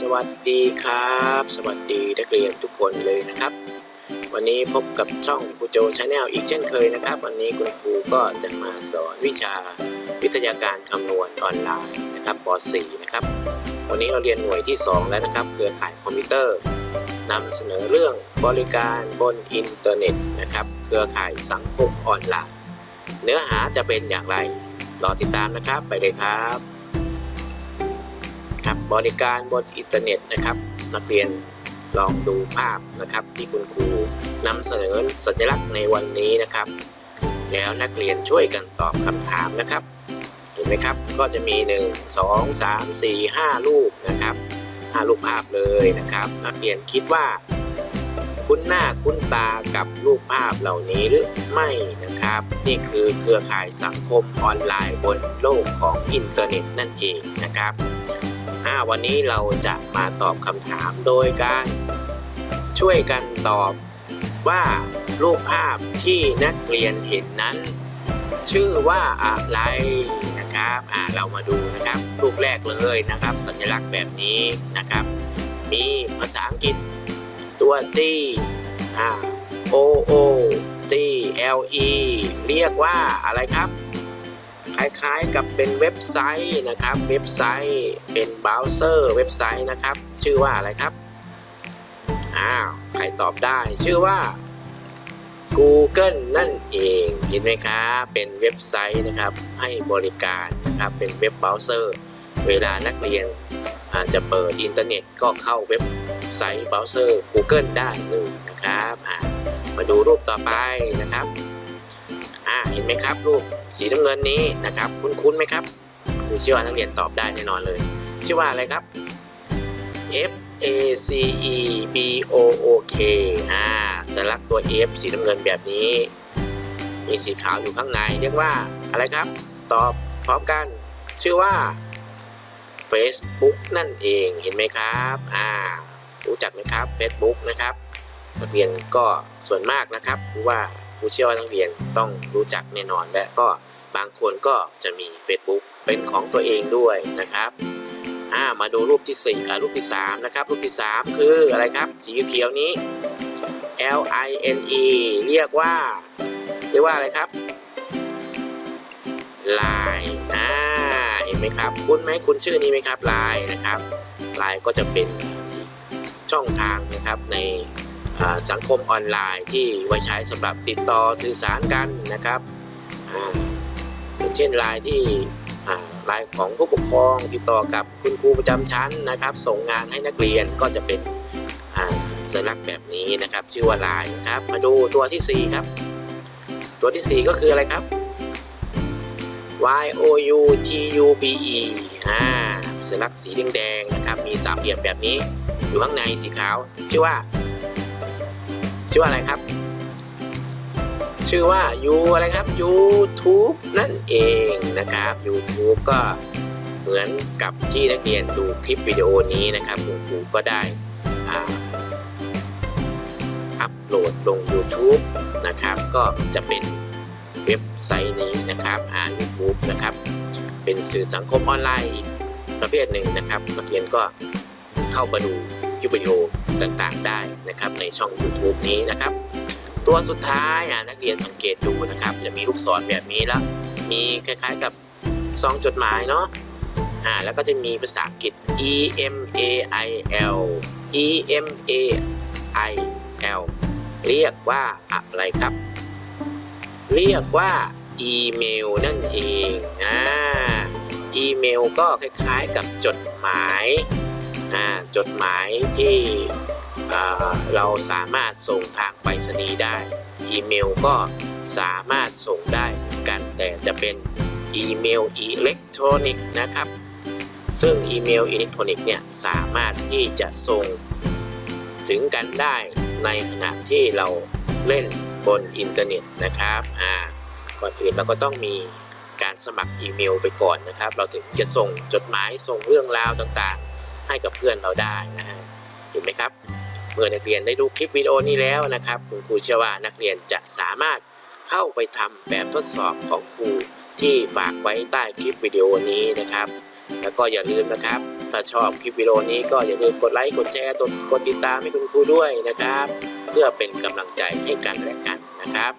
สวัสดีครับ สวัสดีนักเรียนทุกคนเลยนะครับ วันนี้พบกับช่องครูโจชาแนลอีกเช่นเคยนะครับ วันนี้คุณครูก็จะมาสอนวิชาวิทยาการคำนวณออนไลน์นะครับป .4 นะครับ วันนี้เราเรียนหน่วยที่ 2 แล้วนะครับเครือข่ายคอมพิวเตอร์นำเสนอเรื่องบริการบนอินเทอร์เน็ตนะครับเครือข่ายสังคมออนไลน์ เนื้อหาจะเป็นอย่างไรรอติดตามนะครับไปเลยครับ ครับบริการบนอินเทอร์เน็ตนะครับนักเรียนลองดูภาพนะครับที่คุณครูนำเสนอสัญลักษณ์ในวันนี้นะครับ แล้วนักเรียนช่วยกันตอบคำถามนะครับ เห็นไหมครับก็จะมี 1 2 3 4 5 รูปนะครับ5รูปภาพเลยนะครับ นักเรียนคิดว่า คุ้นหน้าคุ้นตากับรูปภาพเหล่านี้หรือไม่นะครับ นี่คือเครือข่ายสังคมออนไลน์บนโลกของอินเทอร์เน็ตนั่นเองนะครับาวันนี้เราจะมาตอบคำถามโดยการช่วยกันตอบว่ารูปภาพที่นักเรียนเห็นนั้น ชื่อว่าอะไรนะครับอ่าเรามาดูนะครับ รูปแรกเลยนะครับ สัญลักษณ์แบบนี้นะครับ มีภาษาอังกฤษตัว G อ่า O O G L E เรียกว่าอะไรครับ ล้ายๆกับเป็นเว็บไซต์นะครับ เว็บไซต์เป็นเบราว์เซอร์เว็บไซต์นะครับ ชื่อว่าอะไรครับ อ้าว ใครตอบได้ ชื่อว่า Google นั่นเองเห็นไหมครับเป็นเว็บไซต์นะครับ ให้บริการนะครับ เป็นเว็บเบราว์เซอร์ เวลานักเรียนจะเปิดอินเทอร์เน็ตก็เข้าเว็บไซต์เบราว์เซอร์ Google ได้เลยนะครับ มาดูรูปต่อไปนะครับ อ่าเห็นไหมครับรูปสีน้ำเงินนี้นะครับ คุ้นๆไหมครับคุณเชื่อว่านักเรียนตอบได้แน่นอนเลย ชื่อว่าอะไรครับ F A C E B O O K อ่าจะลักตัว F สีน้ำเงินแบบนี้ มีสีขาวอยู่ข้างในเรียกว่าอะไรครับ ตอบพร้อมกัน ชื่อว่า Facebook นั่นเองเห็นไหมครับอ่ารู้จักไหมครับ Facebook นะครับนักเรียนก็ส่วนมากนะครับรู้ว่า ผู้เชื่อว่านักเรียนต้องรู้จักแน่นอน และก็บางคนก็จะมี Facebook เป็นของตัวเองด้วยนะครับามาดูรูปที่4อ่ารูปที่ 3 นะครับ รูปที่ 3 คืออะไรครับ สีเขียวนี้ L I N E เรียกว่า เรียกว่าอะไรครับ Line อ่าเห็นไหมครับ คุ้นไหมคุ้นชื่อนี้ไหมครับ Line นะครับ Line ก็จะเป็นช่องทางนะครับใน สังคมออนไลน์ที่ไว้ใช้สำหรับติดต่อสื่อสารกันนะครับอย่างเช่นไลน์ที่ไลน์ของผู้ปกครองติดต่อกับคุณครูประจำชั้นนะครับ ส่งงานให้นักเรียนก็จะเป็นสัญลักษณ์แบบนี้นะครับ ชื่อว่าไลน์นะครับ มาดูตัวที่ 4 ครับ ตัวที่ 4 ก็คืออะไรครับ Y O U T U B E อ่าสัญลักษณ์สีแดงๆนะครับ มีสามเหลี่ยมแบบนี้ อยู่ข้างในสีขาว ชื่อว่า ชื่อว่าอะไรครับ ชื่อว่ายูอะไรครับ YouTube นั่นเองนะครับ YouTube ก็เหมือนกับที่นักเรียนดูคลิปวิดีโอนี้นะครับคุณครูก็ได้อัปโหลดลง YouTube นะครับ ก็จะเป็นเว็บไซต์นี้นะครับอ่า YouTube นะครับ เป็นสื่อสังคมออนไลน์ประเภทหนึ่งนะครับนักเรียนก็เข้ามาดู ลิปวิดีโอต่างๆ ได้นะครับในช่อง YouTube นี้นะครับ ตัวสุดท้ายนักเรียนสังเกตดูนะครับจะมีลูกศรแบบนี้แล้ว มีคล้ายๆกับซองจดหมายเนาะอ่าแล้วก็จะมีภาษาอังกฤษ E M A I L E M A I L เรียกว่าอะไรครับ เรียกว่าอีเมลนั่นเองอ่าอีเมลก็คล้ายๆกับจดหมาย จดหมายที่เราสามารถส่งทางไปรษณีย์ได้ อีเมลก็สามารถส่งได้กันแต่จะเป็นอีเมลอิเล็กทรอนิกส์นะครับ ซึ่งอีเมลอิเล็กทรอนิกส์เนี่ยสามารถที่จะส่งถึงกันได้ในขณะที่เราเล่นบนอินเทอร์เน็ตนะครับอ่าก่อนอื่นเราก็ต้องมีการสมัครอีเมลไปก่อนนะครับ เราถึงจะส่งจดหมายส่งเรื่องราวต่าง ให้กับเพื่อนเราได้นะฮะเห็นไหมครับ เมื่อนักเรียนได้ดูคลิปวิดีโอนี้แล้วนะครับ คุณครูเชื่อว่านักเรียนจะสามารถเข้าไปทำแบบทดสอบของครูที่ฝากไว้ใต้คลิปวิดีโอนี้นะครับ แล้วก็อย่าลืมนะครับ ถ้าชอบคลิปวิดีโอนี้ก็อย่าลืมกดไลค์กดแชร์กดติดตามให้คุณครูด้วยนะครับ เพื่อเป็นกำลังใจให้กันและกันนะครับ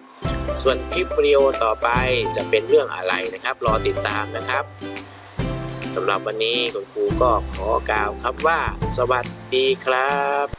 ส่วนคลิปวิดีโอต่อไปจะเป็นเรื่องอะไรนะครับ รอติดตามนะครับ สำหรับวันนี้คุณครูก็ขอกล่าวครับว่า สวัสดีครับ